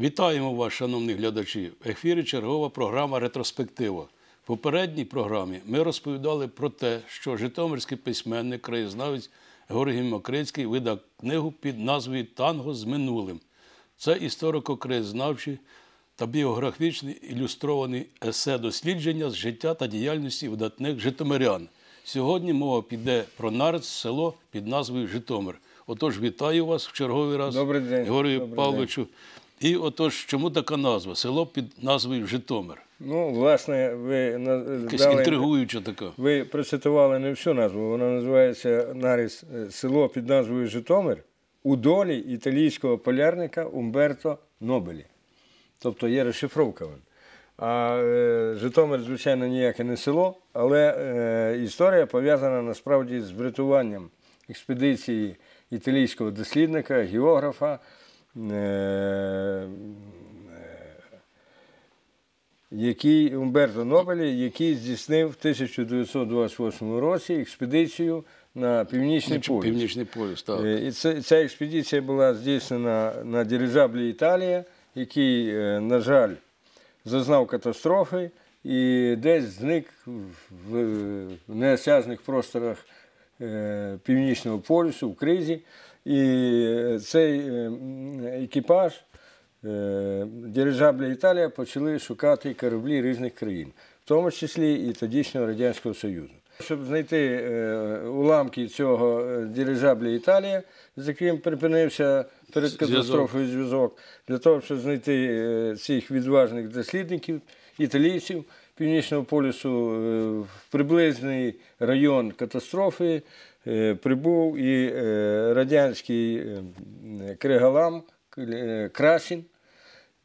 Вітаємо вас, шановні глядачі. В ефірі чергова програма Ретроспектива. В попередній програмі ми розповідали про те, що житомирський письменник, краєзнавець Георгій Мокрицький видав книгу під назвою Танго з минулим. Це історико-краєзнавчі та біографічні ілюстровані есе дослідження з життя та діяльності видатних житомирян. Сьогодні мова піде про Нарець, село під назвою Житомир. Отож, вітаю вас в черговий раз, Добрий день. Георгію Добрий Павловичу. І отож, чому така назва? Село під назвою Житомир. Ну, власне, ви Якась дали, інтригуюча така. ви процитували не всю назву. Вона називається наріс е, село під назвою Житомир у долі італійського полярника Умберто Нобелі. Тобто є розшифровка. А е, Житомир, звичайно, ніяке не село, але е, історія пов'язана насправді з врятуванням експедиції італійського дослідника, географа. Е, який Умберто Нобелі, який здійснив в 1928 році експедицію на північний полюс. Північний полюс, так. Е, І це, ця експедиція була здійснена на дирижаблі Італія, який, е, на жаль, зазнав катастрофи і десь зник в, неосяжних просторах е, північного полюсу в кризі. І цей е, екіпаж е, дирижабля Італія почали шукати кораблі різних країн, в тому числі і тодішнього Радянського Союзу. Щоб знайти е, уламки цього дирижабля Італія, з яким припинився перед катастрофою зв'язок, для того, щоб знайти цих відважних дослідників, італійців Північного полюсу в приблизний район катастрофи прибув і е, радянський е, кригалам е, Красін,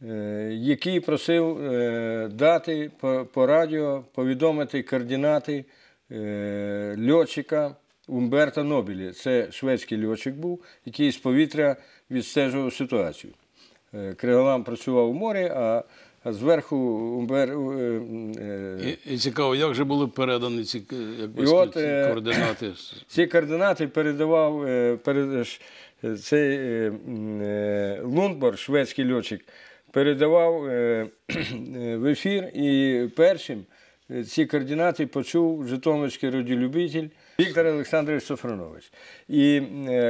е, який просив е, дати по, радіо повідомити координати е, льотчика Умберта Нобілі. Це шведський льотчик був, який з повітря відстежував ситуацію. Е, Кригалам працював у морі, а зверху Умбер. е, е, І, і цікаво, як же були передані ці, е, як І от, ці координати? Ці координати передавав перед, цей Лундбор, шведський льотчик, передавав в ефір і першим ці координати почув Житомирський радіолюбитель Віктор Олександрович Софронович. І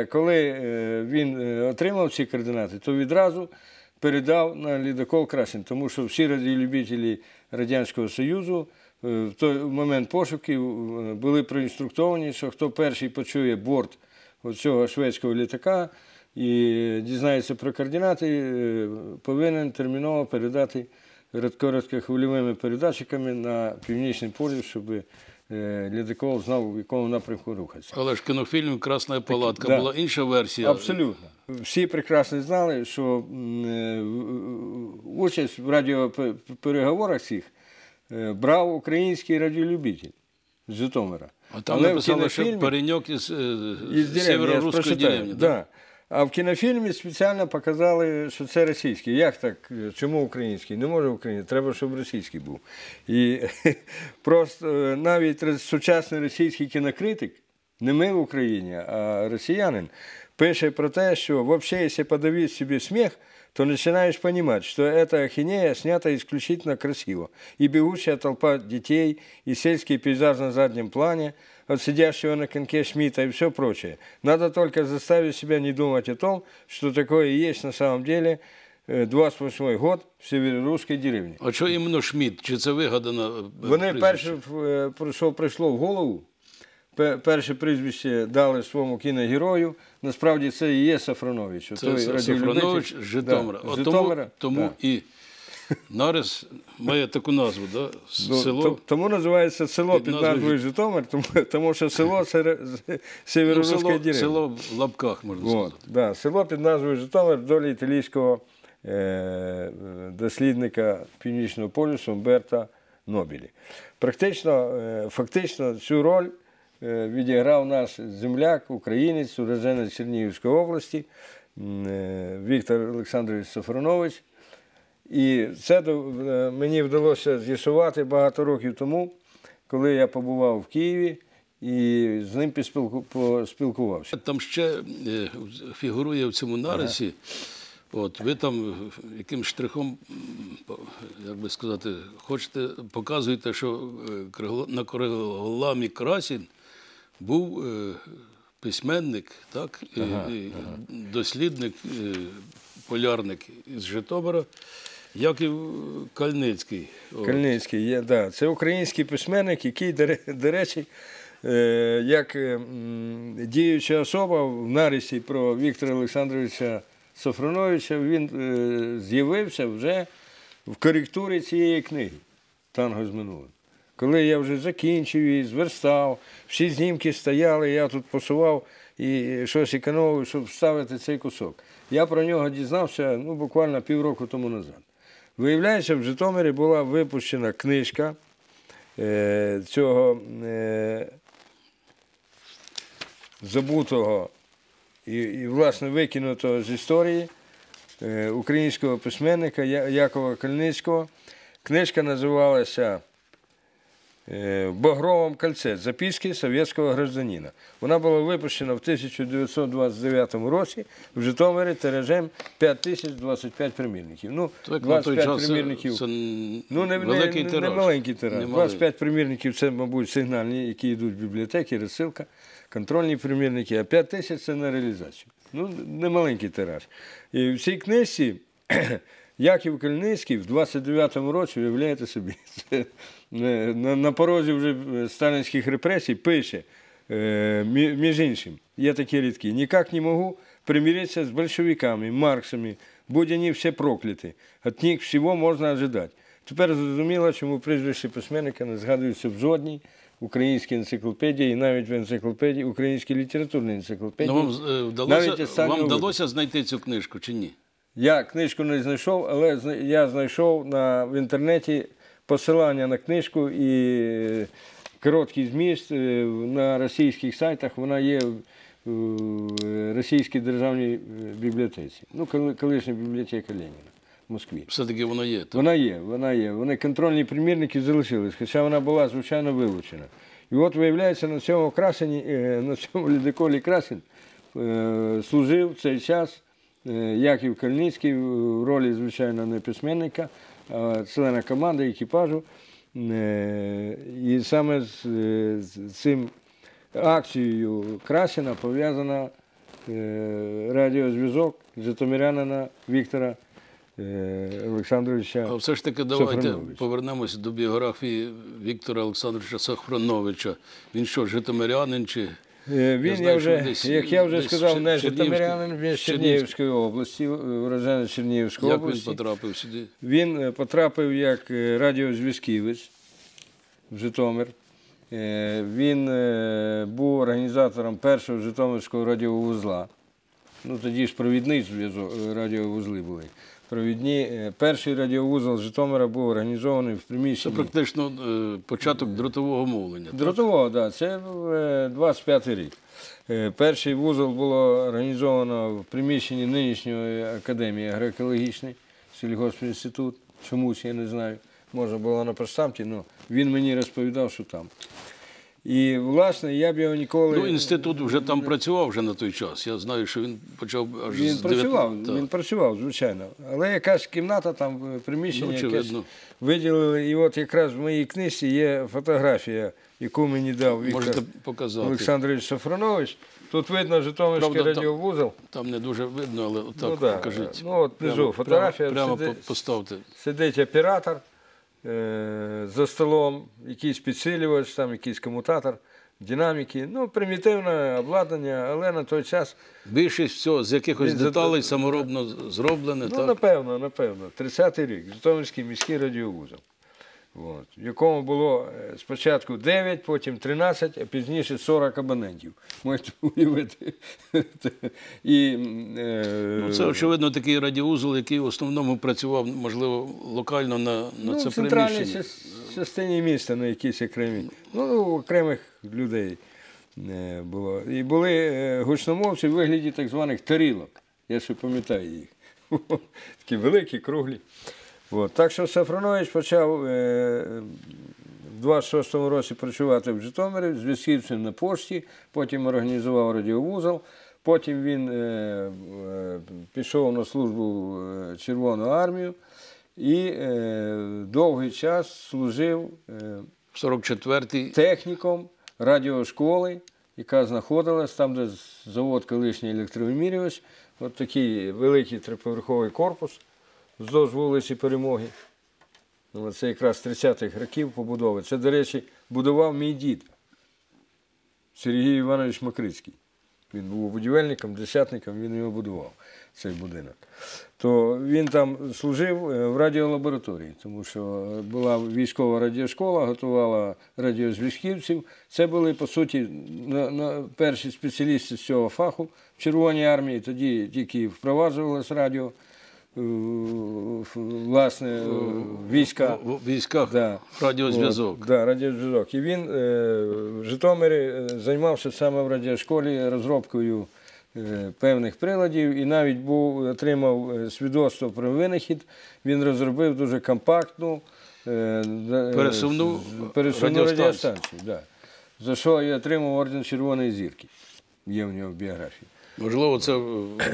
коли він отримав ці координати, то відразу передав на лідокол Красін, тому що всі радіолюбителі Радянського Союзу е, в той момент пошуків е, були проінструктовані, що хто перший почує борт цього шведського літака і дізнається про координати, е, повинен терміново передати короткохвильовими передатчиками на північний полюс, щоб е, знав, в якому напрямку рухатися. Але ж в кінофільмі Красна палатка да. була інша версія. Абсолютно. Всі прекрасно знали, що е, участь в радіопереговорах цих е, брав український радіолюбитель з Житомира. А там Але написали, що кінофільмі- пареньок із, із сєвєро-руської прочитаю. деревні. Да. А в кінофільмі спеціально показали, що це російський. Як так? Чому український? Не може український, треба, щоб російський був. І просто е, навіть сучасний російський кінокритик, не ми в Україні, а росіянин, пише про те, що взагалі, якщо подавить собі сміх, то начинаешь понимать, что эта ахинея снята исключительно красиво. И бегущая толпа детей, и сельский пейзаж на заднем плане, от сидящего на коньке Шмидта и все прочее. Надо только заставить себя не думать о том, что такое и есть на самом деле э, 28 год в северорусской деревне. А що іменно Шмідт? Чи це вигадано? е, Вони прізвище? перше, е, про що прийшло в голову, пе- перше прізвище дали своєму кіногерою. Насправді це і є Сафронович. Це той. Софронович з Житомира. Да, Житомира, тому тому да. і Нарис має таку назву, да? Ну, село. то- Тому називається село Під під назвою назвою Житомир, тому, тому що село це Ну, североруська село, деревня. село в лапках, можна От, сказати. да, село під назвою Житомир в долі італійського е, дослідника Північного полюсу Умберта Нобілі. Практично, е, фактично цю роль відіграв наш земляк, українець, уроженець Чернігівської області е, Віктор Олександрович Софронович. І це е, мені вдалося з'ясувати багато років тому, коли я побував в Києві і з ним поспілку- поспілкувався. Там ще е, фігурує в цьому нарисі От, ви там е, яким штрихом, як би сказати, хочете, показуєте, що е, на Криголамі Красін був е, письменник, так, дослідник, е, полярник із Житомира, Яків Кальницький. Кальницький, є, да. це український письменник, який, до речі, е, як е, діюча особа в нарисі про Віктора Олександровича Софроновича, він з'явився вже в коректурі цієї книги Танго з минулим. Коли я вже закінчив її, зверстав, всі знімки стояли, я тут посував і щось економив, щоб вставити цей кусок. Я про нього дізнався ну, буквально півроку тому назад. Виявляється, в Житомирі була випущена книжка е, цього е, забутого і, і, власне, викинутого з історії е, українського письменника Якова Кальницького. Книжка називалася «В Багровому кольце. Записки совєтського гражданина. Вона була випущена в 1929 році в Житомирі тиражем 5025 примірників. Ну, Так, 25 час це, примірників. це Ну, не, великий не, тираж. не маленький тираж. Не 25 примірників це, мабуть, сигнальні, які йдуть в бібліотеки, розсилка, контрольні примірники, а 5 тисяч це на реалізацію. Ну, не маленький тираж. І в цій книжці Яків Кальницький в 29-му році, уявляєте собі, це, е, на, на порозі вже е, сталінських репресій пише, е, між іншим, є такі рядки, «Никак не могу примириться с большевиками, Марксами, будь они все прокляты. От них всього можна ожидать. Тепер зрозуміло, чому прізвище письменника не згадується в жодній українській енциклопедії, і навіть в енциклопедії, українській літературній енциклопедії. Ну, вам навіть вдалося, вам вдалося знайти цю книжку чи ні? Я книжку не знайшов, але я знайшов на, в інтернеті посилання на книжку і е, короткий зміст е, на російських сайтах. Вона є в в Російській державній е, бібліотеці. Ну, колишня бібліотека Леніна в Москві. Все-таки воно є. так? Вона є, вона є. Вони контрольні примірники залишились, хоча вона була, звичайно, вилучена. І от виявляється, на цьому красені, е, на цьому ледоколі красень е, служив цей час е, Яків Кальницький в ролі, звичайно, не письменника, а члена команди, екіпажу. Е, І саме з, е, цим акцією Красіна пов'язана е, радіозв'язок Житомирянина Віктора е, Олександровича. А все ж таки давайте повернемося до біографії Віктора Олександровича Сахроновича. Він що, житомирянин чи Е, Він, я, знаю, що вже, десь- як я вже сказав, не Житомирянин, він з Чернігівської області, уроженець Чернігівської як він потрапив сюди? Він е, потрапив як е, радіозв'язківець в Житомир. Е, Він е, був організатором першого Житомирського радіовузла. Ну, тоді ж провідний зв'язок, е, радіовузли були. Провідні. Е, Перший радіовузол Житомира був організований в Це приміщенні. практично е, початок дротового мовлення. Дротового, так, да, це е, 25-й рік. Е, Перший вузол було організовано в приміщенні нинішньої академії агроекологічної, сільгоспінститут. Чомусь я не знаю. Може було на поштамті, але він мені розповідав, що там. І, власне, я б його ніколи. Ну, інститут вже там працював вже на той час. Я знаю, що він почав аж Він з працював, 19 він працював, звичайно. Але якась кімната, там е, приміщення, Ну, якесь виділили. І от якраз в моїй книжці є фотографія, яку мені дав Віктор показати. Олександрович Сафронович. Тут видно Житомирський Правда, радіовузол. Там не дуже видно, але отак Ну, да. покажіть. Ну, от внизу фотографія, Прямо, прямо сиди- по- поставте. Сидить оператор за столом, якийсь підсилювач, там якийсь комутатор, динаміки. Ну, примітивне обладнання, але на той час, Більшість всього з якихось деталей саморобно зроблене. ну, так? напевно, напевно, 30-й рік, Житомирський міський радіовузол. От, в якому було е, спочатку 9, потім 13, а пізніше 40 абонентів. Можете уявити. І, е, Ну, це, очевидно, такий радіоузол, який в основному працював, можливо, локально на, на ну, це в центральній приміщення. част- частині міста на якісь окремі, ну, окремих людей е, було. І були гучномовці в вигляді так званих тарілок. Я ще пам'ятаю їх. Такі великі, круглі. От. Так що Сафронович почав е, в 26-му році працювати в Житомирі, зв'язківцем на пошті, потім організував радіовузол. Потім він е, е, пішов на службу в е, Червону армію і е, довгий час служив е, 44-й. техніком радіошколи, яка знаходилась там, де завод колишній електровимірювач. От такий великий триповерховий корпус вздовж вулиці Перемоги. Ну, Це якраз 30-х років побудови. Це, до речі, будував мій дід Сергій Іванович Макрицький. Він був будівельником, десятником, він його будував, цей будинок. То він там служив е, в радіолабораторії, тому що була військова радіошкола, готувала радіозв'язківців. Це були, по суті, на, перші спеціалісти з цього фаху в Червоній армії. Тоді тільки впроваджувалось радіо, власне, е, війська. В в військах Да. радіозв'язок. От, да, радіозв'язок. І він е, в Житомирі е, займався саме в радіошколі розробкою е, певних приладів і навіть був, отримав е, свідоцтво про винахід. Він розробив дуже компактну е, е, Пересувну пересувну радіостанцію. радіостанцію. Да. За що і отримав орден Червоної зірки. Є в нього в біографії. Можливо, це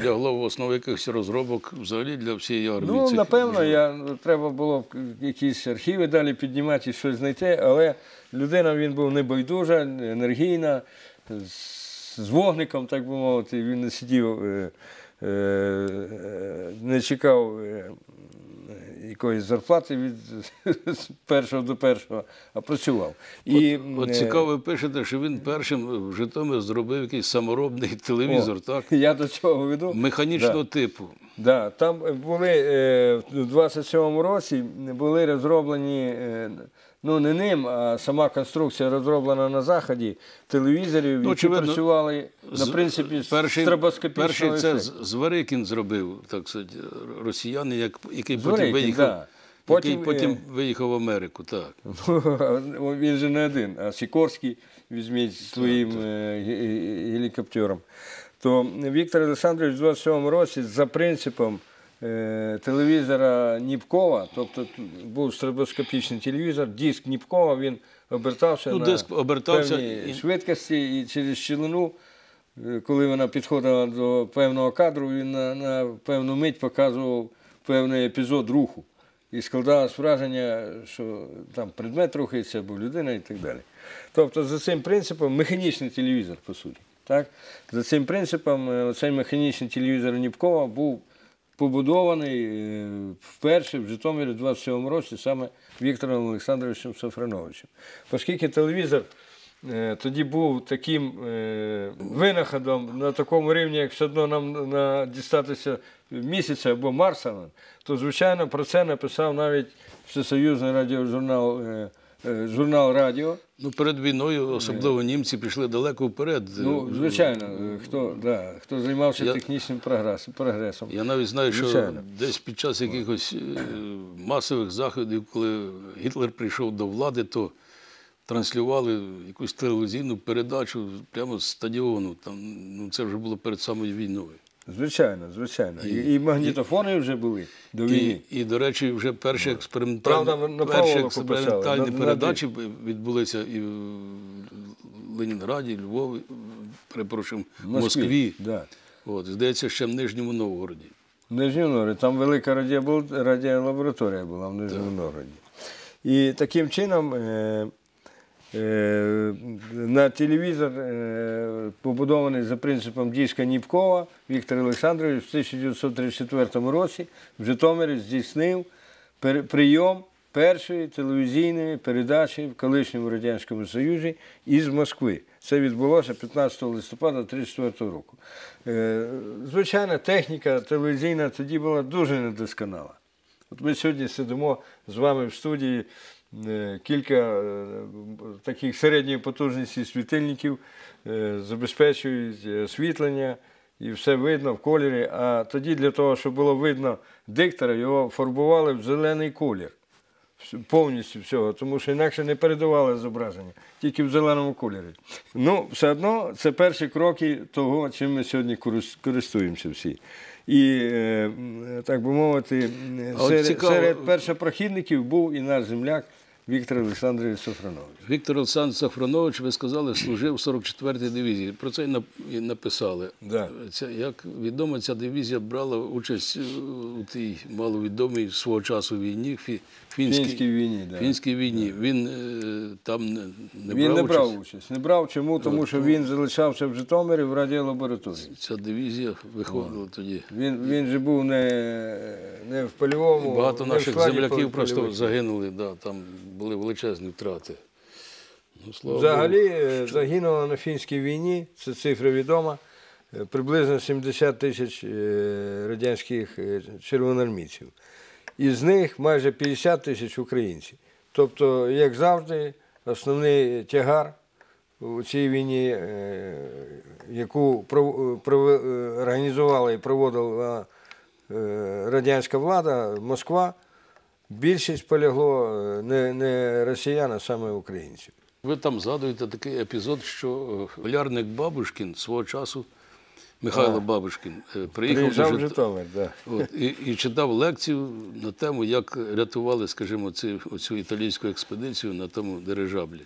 лягло в основу якихось розробок взагалі для всієї армії. Ну, напевно, я, треба було якісь архіви далі піднімати і щось знайти, але людина він був небайдужа, енергійна, з, вогником, так би мовити, він не сидів, е, е, не чекав е, якоїсь зарплати від першого до першого, а працював. І, От от цікаво, ви пишете, що він першим в Житомир зробив якийсь саморобний телевізор, о, так? Я до цього веду. Механічного Да. типу. Да, там були е, в 27-му році були розроблені, е, ну не ним, а сама конструкція розроблена на заході телевізорів, Ну, які працювали на принципі перший, стробоскопічного перший це ефекту. Зверикін зробив, так сказати, росіяни, як, який потім виїхав. да. Потім, який потім е, виїхав в Америку, так. Він же не один, а Сікорський візьміть своїм е, ге- ге- гелікоптером. То Віктор Олександрович в 27 році за принципом телевізора Ніпкова, тобто був стробоскопічний телевізор, диск Ніпкова, він обертався Ну, на диск обертався певній і- швидкості і через щілину. е, Коли вона підходила до певного кадру, він на, на певну мить показував певний епізод руху. І складалось враження, що там предмет рухається або людина і так далі. Тобто за цим принципом механічний телевізор, по суті. Так? За цим принципом е, цей механічний телевізор Ніпкова був побудований е, вперше в Житомирі в 27 році саме Віктором Олександровичем Софрановичем. Оскільки телевізор е, тоді був таким е, винаходом на такому рівні, як все одно нам на, дістатися місяця або Марса, то, звичайно, про це написав навіть Всесоюзний радіожурнал журнал Радіо. Ну, перед війною, особливо німці, пішли далеко вперед. Ну, звичайно, е, хто, да, хто займався Я- технічним прогресом. Я навіть знаю, що Звичайно. десь під час якихось е, масових заходів, коли Гітлер прийшов до влади, то транслювали якусь телевізійну передачу прямо з стадіону. Там, ну, це вже було перед самою війною. Звичайно, звичайно. І, і магнітофони вже були до війни. І, і, до речі, вже перші експериментальні, Правда, перші експериментальні на передачі відбулися і в Ленінграді, Львові, перепрошую, в Москві. Да. От, здається, ще в Нижньому Новгороді. В Нижньому Новгороді, там велика радіолабораторія була в Нижньому Новгороді. І таким чином е, на телевізор, е, побудований за принципом диска Ніпкова, Віктор Олександрович в 1934 році в Житомирі здійснив прийом першої телевізійної передачі в колишньому Радянському Союзі із Москви. Це відбулося 15 листопада 1934 року. Е, Звичайно, техніка телевізійна тоді була дуже недосконала. От ми сьогодні сидимо з вами в студії, е, кілька е, таких середньої потужності світильників е, забезпечують е, освітлення і все видно в кольорі. А тоді для того, щоб було видно диктора, його фарбували в зелений колір. Повністю всього, тому що інакше не передавали зображення, тільки в зеленому кольорі. Ну, все одно це перші кроки того, чим ми сьогодні користуємося всі. І, е, так би мовити, серед, серед першопрохідників був і наш земляк Віктор Олександрович Софронович. Віктор Олександр Сафронович, ви сказали, служив в 44-й дивізії. Про це і написали. Да. Ця, як відомо, ця дивізія брала участь у тій маловідомій свого часу війні, фі, фінській, Фінській війні, да. фінській війні. Він е, там не, не він брав не брав участь. Не брав чому? Тому що він залишався в Житомирі в радіолабораторії. Ця дивізія виходила тоді. Він, він же був не, не в польовому. Багато не наших земляків просто загинули, да, там були величезні втрати. Ну, слава Взагалі е, загинуло на фінській війні, це цифра відома, е, приблизно 70 тисяч е, радянських червоноармійців. Із них майже 50 тисяч українців. Тобто, як завжди, основний тягар у цій війні, яку організувала і проводила радянська влада, Москва, більшість полягло е, не, не росіян, а саме українців. Ви там згадуєте такий епізод, що е, полярник Бабушкін свого часу, Михайло Бабушкін, е, приїхав до Жит- Житомир, так. От, і, і читав лекцію на тему, як рятували, скажімо, цю, оцю італійську експедицію на тому дирижаблі.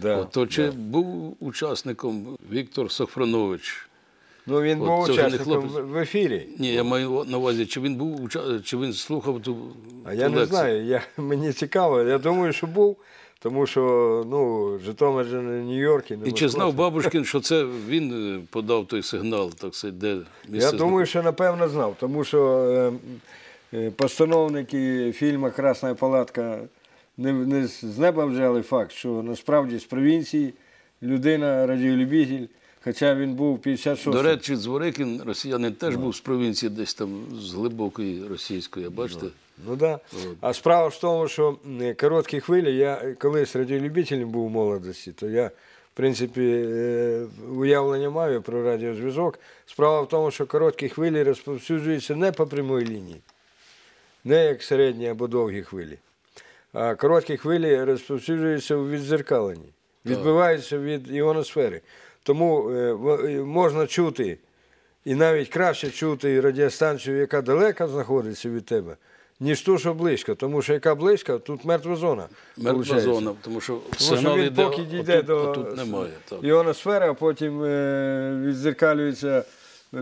Да, От, то чи да. був учасником Віктор Софронович? Ну він От, був учасником в ефірі. Ні, я маю на увазі, чи він був чи він слухав ту, А ту я не лекцію? знаю, я, мені цікаво. Я думаю, що був, тому що ну, Житомир же не Нью-Йорк. і чи знав Бабушкін, що це він е, подав той сигнал, так сказати, де місце Я думаю, що напевно знав, тому що е, е, постановники фільму Красна палатка не, не з з неба взяли факт, що насправді з провінції людина радіолюбитель, хоча він був 56 До речі, Зворикін, росіянин, теж був з провінції, десь там з глибокої російської, бачите? Ну да. А справа в тому, що короткі хвилі, я колись радіолюбителем був у молодості, то я, в принципі, е, уявлення маю про радіозв'язок. Справа в тому, що короткі хвилі розповсюджуються не по прямій лінії, не як середні або довгі хвилі. А короткі хвилі розповсюджуються у відзеркаленні, відбиваються від іоносфери. Тому е, е, можна чути і навіть краще чути радіостанцію, яка далеко знаходиться від тебе, ніж ту, що близько. Тому що яка близько, тут мертва зона. Мертва получається. зона, тому що Тому що він поки дійде тут, до а тут немає. Так. іоносфери, а потім е, відзеркалюється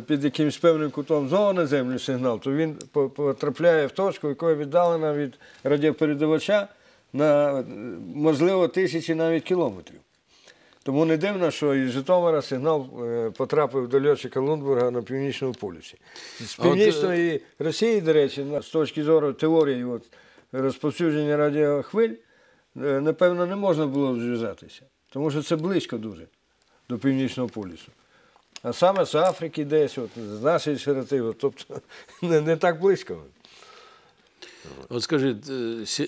під якимось певним кутом зооназемний сигнал, то він потрапляє в точку, яка віддалена від радіопередавача на, можливо, тисячі навіть кілометрів. Тому не дивно, що із Житомира сигнал е, потрапив до льотчика Лундбурга на північному полюсі. З е, північної Росії, до речі, з точки зору теорії от, розповсюдження радіохвиль, е, напевно, не можна було зв'язатися, тому що це близько дуже до північного полюсу. А саме з Африки десь, от, з нашої широти, от, тобто не, не так близько. От скажіть, е, е,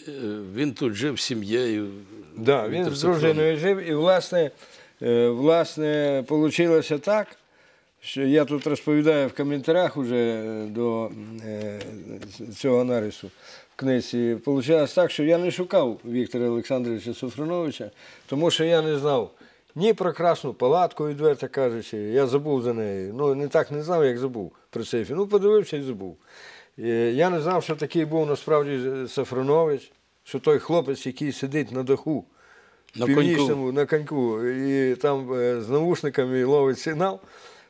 він тут жив з сім'єю. Да, він з дружиною жив, і власне, е, власне, вийшло так, що я тут розповідаю в коментарях уже е, до цього нарису в книзі. Вийшло так, що я не шукав Віктора Олександровича Софроновича, тому що я не знав ні про красну палатку, відверто кажучи, я забув за нею. Ну, не так не знав, як забув про цей фільм. Ну, подивився і забув. Е, Я не знав, що такий був насправді Сафронович, що той хлопець, який сидить на даху На північному на коньку і там е, з навушниками ловить сигнал,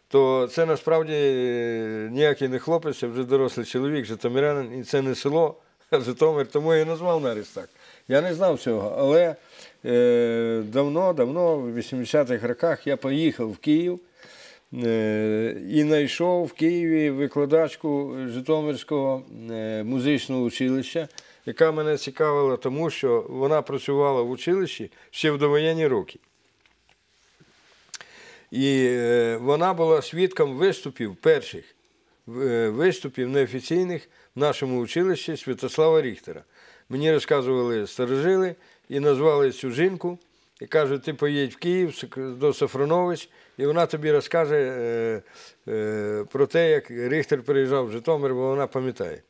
то це насправді е, ніякий не хлопець, а вже дорослий чоловік, житомирянин, і це не село, а Житомир, тому я і назвав нарис так. Я не знав цього, але е, давно, давно, в 80-х роках я поїхав в Київ. Е, І знайшов в Києві викладачку Житомирського е, музичного училища, яка мене цікавила, тому що вона працювала в училищі ще в довоєнні роки. І е, вона була свідком виступів перших виступів неофіційних в нашому училищі Святослава Ріхтера. Мені розказували старожили і назвали цю жінку і кажуть, ти поїдь в Київ до Сафронович, і вона тобі розкаже е, е, про те, як Ріхтер приїжджав в Житомир, бо вона пам'ятає.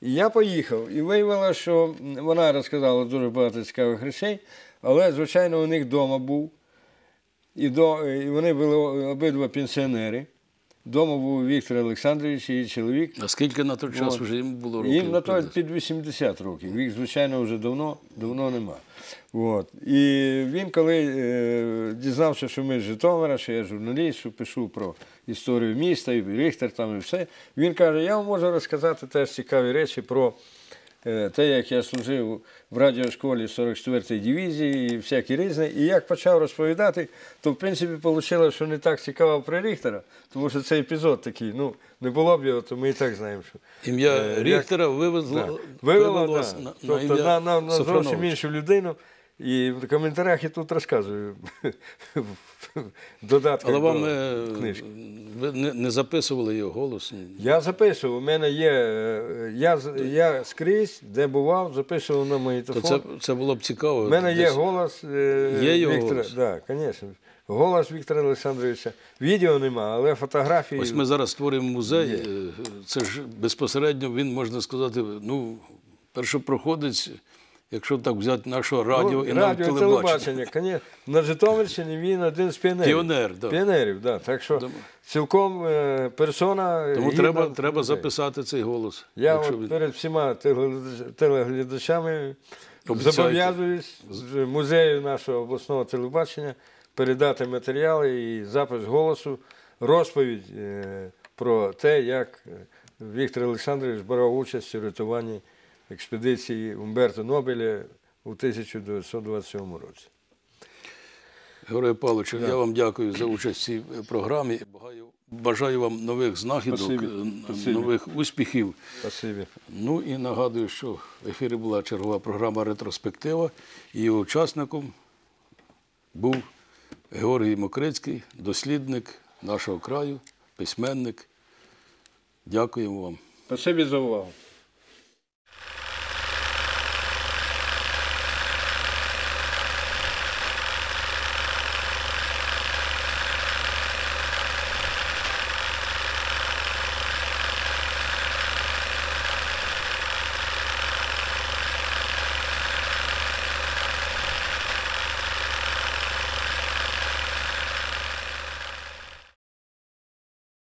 І я поїхав, і виявила, що вона розказала дуже багато цікавих речей, але, звичайно, у них вдома був. І, до, і вони були обидва пенсіонери. Дома був Віктор Олександрович її чоловік. Наскільки на той час вже йому було років? Їм на той під 80 років. Їх, звичайно, вже давно, давно нема. От. І він, коли е, дізнався, що ми з Житомира, що я журналіст, що пишу про історію міста, і Рихтер там і все, він каже, я вам можу розказати теж цікаві речі про те, як я служив в радіошколі 44-ї дивізії і всякі різні. І як почав розповідати, то в принципі вийшло, що не так цікаво про Ріхтера, тому що цей епізод такий, ну, не було б його, то ми і так знаємо, що. Ім'я Е, Ріхтера вивезло, Да. Вивела, да. на тобто на, на, на зовсім іншу людину. І в коментарях я тут розказую додатки Але вам до е, книжки. ви не, записували його голос? Я записував, у мене є. е, Я, я скрізь, де бував, записував на То магнітофон. це, це було б цікаво. У мене є голос е, Є його Віктора. голос? Да, звісно. Голос Віктора Олександровича. Відео нема, але фотографії. Ось ми зараз створюємо музей. е, Це ж безпосередньо він, можна сказати, ну, першопроходець, якщо так взяти нашого радіо Ну, і навіть радіо, телебачення. конечно. На Житомирщині він один з піонерів. Піонер, да. Піонерів, да. Так що Тому- цілком е, персона. Тому треба, треба записати цей голос. Я от він- перед всіма телеглядачами зобов'язуюсь з музею нашого обласного телебачення передати матеріали і запис голосу, розповідь е, про те, як Віктор Олександрович брав участь у рятуванні експедиції Умберто Нобеля у 1927 році. Георгію Павловичу, я вам дякую за участь в цій е, програмі. Бажаю- вам нових знахідок, Спасибі. е, Спасибі. нових успіхів. Спасибі. Ну і нагадую, що в ефірі була чергова програма Ретроспектива, і її учасником був Георгій Мокрицький, дослідник нашого краю, письменник. Дякуємо вам. Спасибі за увагу.